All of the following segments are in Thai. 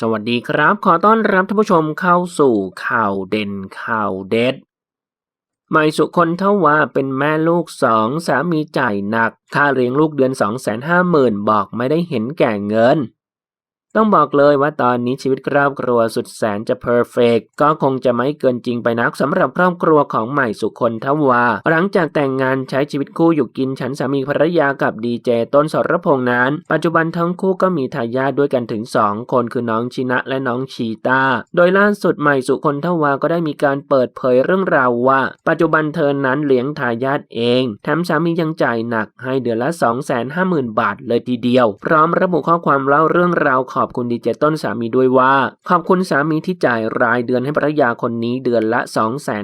สวัสดีครับ ขอต้อนรับท่านผู้ชมเข้าสู่ข่าวเด่นข่าวเด็ดใหม่สุคนเท่าว่าเป็นแม่ลูกสองสามีจ่ายหนัก ค่าเลี้ยงลูกเดือน 250,000 บอกไม่ได้เห็นแก่เงิน ต้องบอกเลยว่าตอนนี้ชีวิตครอบครัวสุดแสนจะเพอร์เฟกก็คงจะไม่เกินจริงไปนักสำหรับครอบครัวของใหม่สุคนทวา หลังจากแต่งงานใช้ชีวิตคู่อยู่กินฉันสามีภรรยากับดีเจต้นสรพงษ์นั้น ปัจจุบันทั้งคู่ก็มีทายาทด้วยกันถึง 2 คนคือน้องชินะและน้องชีตาโดยล่าสุดใหม่สุคนทวาก็ได้มีการเปิดเผยเรื่องราวว่า ปัจจุบันเธอนั้นเลี้ยงทายาทเองแถมสามียังจ่ายหนักให้เดือนละ 250,000 บาทเลยทีเดียว พร้อมระบุข้อความเล่าเรื่องราวขออบคุณดีเจต้นสามีด้วยว่า ขอบคุณสามีที่จ่ายรายเดือนให้ภรรยาคนนี้เดือนละ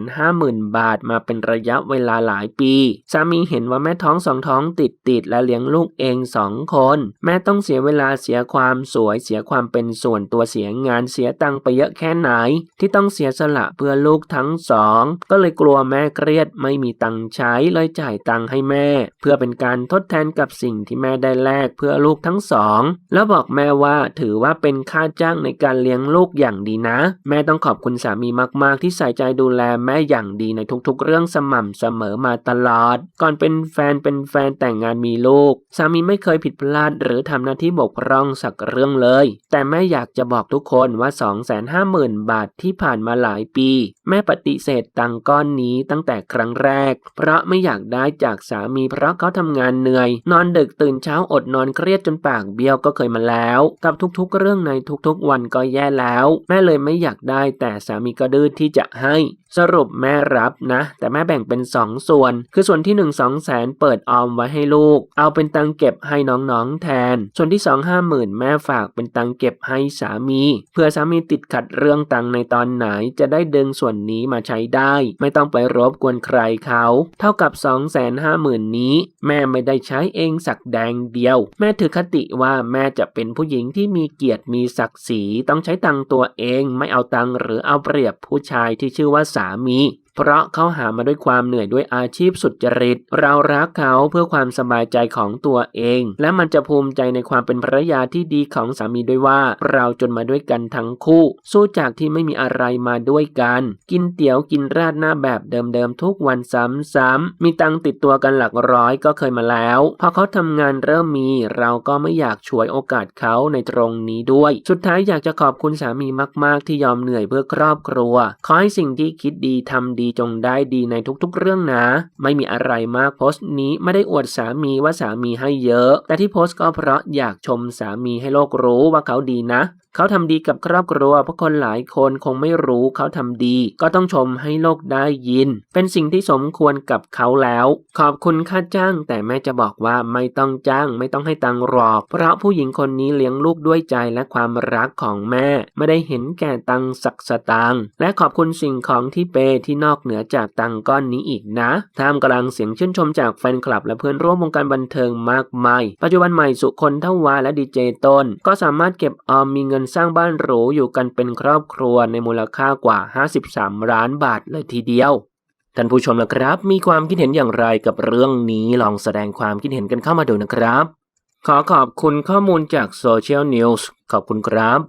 250,000 บาทมาเป็นระยะเวลาหลายปี สามีเห็นว่าแม่ท้องสองท้องติดติดและเลี้ยงลูกเองสองคน แม่ต้องเสียเวลาเสียความสวยเสียความเป็นส่วนตัวเสียงานเสียตังค์ไปเยอะแค่ไหน ที่ต้องเสียสละเพื่อลูกทั้งสอง ก็เลยกลัวแม่เครียดไม่มีตังค์ใช้เลยจ่ายตังค์ให้แม่ เพื่อเป็นการทดแทนกับสิ่งที่แม่ได้แลกเพื่อลูกทั้งสอง แล้วบอกแม่ว่าถือือว่าเป็นค่าจ้างในการเลี้ยงลูกอย่างดีนะ แม่ต้องขอบคุณสามีมากๆ ที่ใส่ใจดูแลแม่อย่างดีในทุกๆ เรื่องสม่ำเสมอมาตลอด ก่อนเป็นแฟนเป็นแฟนแต่งงานมีลูก สามีไม่เคยผิดพลาด หรือทำหน้าที่บกพร่องสักเรื่องเลย แต่แม่อยากจะบอกทุกคนว่า 250,000 บาทที่ผ่านมาหลายปี แม่ปฏิเสธตังก้อนนี้ตั้งแต่ครั้งแรก เพราะไม่อยากได้จากสามีเพราะเขาทำงานเหนื่อย นอนดึกตื่นเช้าอดนอนเครียดจนปากเบี้ยวก็เคยมาแล้ว กับทุกๆเรื่องในทุกๆวันก็แย่แล้ว แม่เลยไม่อยากได้แต่สามีก็ดื้อที่จะให้ สรุปแม่รับนะ แต่แม่แบ่งเป็น 2 ส่วน คือส่วนที่ 1 2 0 0แสนเปิดออมไว้ให้ลูก เอาเป็นตังเก็บให้น้องๆแทน ส่วนที่ 2 5 0,000 แม่ฝากเป็นตังเก็บให้สามี เพื่อสามีติดขัดเรื่องตังในตอนไหนจะได้ดึงส่วนนี้มาใช้ได้ ไม่ต้องไปรบกวนใครเขา เท่ากับ 2 5 0 0 0 0 นี้ แม่ไม่ได้ใช้เองสักแดงเดียว แม่ถือคติว่าแม่จะเป็นผู้หญิงที่มีเกียรติมีศักดิ์ศรีต้องใช้ตังตัวเองไม่เอาตังหรือเอาเปรียบผู้ชายที่ชื่อว่าสามี เพราะเขาหามาด้วยความเหนื่อยด้วยอาชีพสุจริต เรารักเขาเพื่อความสบายใจของตัวเอง และมันจะภูมิใจในความเป็นภรรยาที่ดีของสามีด้วยว่า เราจนมาด้วยกันทั้งคู่ สู้จากที่ไม่มีอะไรมาด้วยกัน กินเตี๋ยวกินราดหน้าแบบเดิมๆทุกวันซ้ำๆมีตังติดตัวกันหลักร้อยก็เคยมาแล้วพอเขาทำงานเริ่มมี เราก็ไม่อยากฉวยโอกาสเขาในตรงนี้ด้วย สุดท้ายอยากจะขอบคุณสามีมาก ๆ ที่ยอมเหนื่อยเพื่อครอบครัวขอให้สิ่งที่คิดดีทำดีจงได้ดีในทุกๆเรื่องนะ ไม่มีอะไรมากโพสต์นี้ไม่ได้อวดสามีว่าสามีให้เยอะ แต่ที่โพสต์ก็เพราะอยากชมสามีให้โลกรู้ว่าเขาดีนะ เขาทำดีกับครอบครัวเพราะคนหลายคนคงไม่รู้เขาทำดี ก็ต้องชมให้โลกได้ยิน เป็นสิ่งที่สมควรกับเขาแล้ว ขอบคุณค่าจ้าง แต่แม่จะบอกว่าไม่ต้องจ้าง ไม่ต้องให้ตังหรอก เพราะผู้หญิงคนนี้เลี้ยงลูกด้วยใจและความรักของแม่ ไม่ได้เห็นแก่ตังสักสตางและขอบคุณสิ่งของที่เปที่นอกเหนือจากตังก้อนนี้อีกนะท่ามกลางเสียงชื่นชมจากแฟนคลับและเพื่อนร่วมวงการบันเทิงมากมายปัจจุบันใหม่สุคนเท่าวาและดีเจต้นก็สามารถเก็บออมมีเงินสร้างบ้านหรูอยู่กันเป็นครอบครัวในมูลค่ากว่า 53 ล้านบาทเลยทีเดียว ท่านผู้ชมล่ะครับ มีความคิดเห็นอย่างไรกับเรื่องนี้ลองแสดงความคิดเห็นกันเข้ามาดูนะครับ ขอขอบคุณข้อมูลจากโซเชียลนิวส์ขอบคุณครับ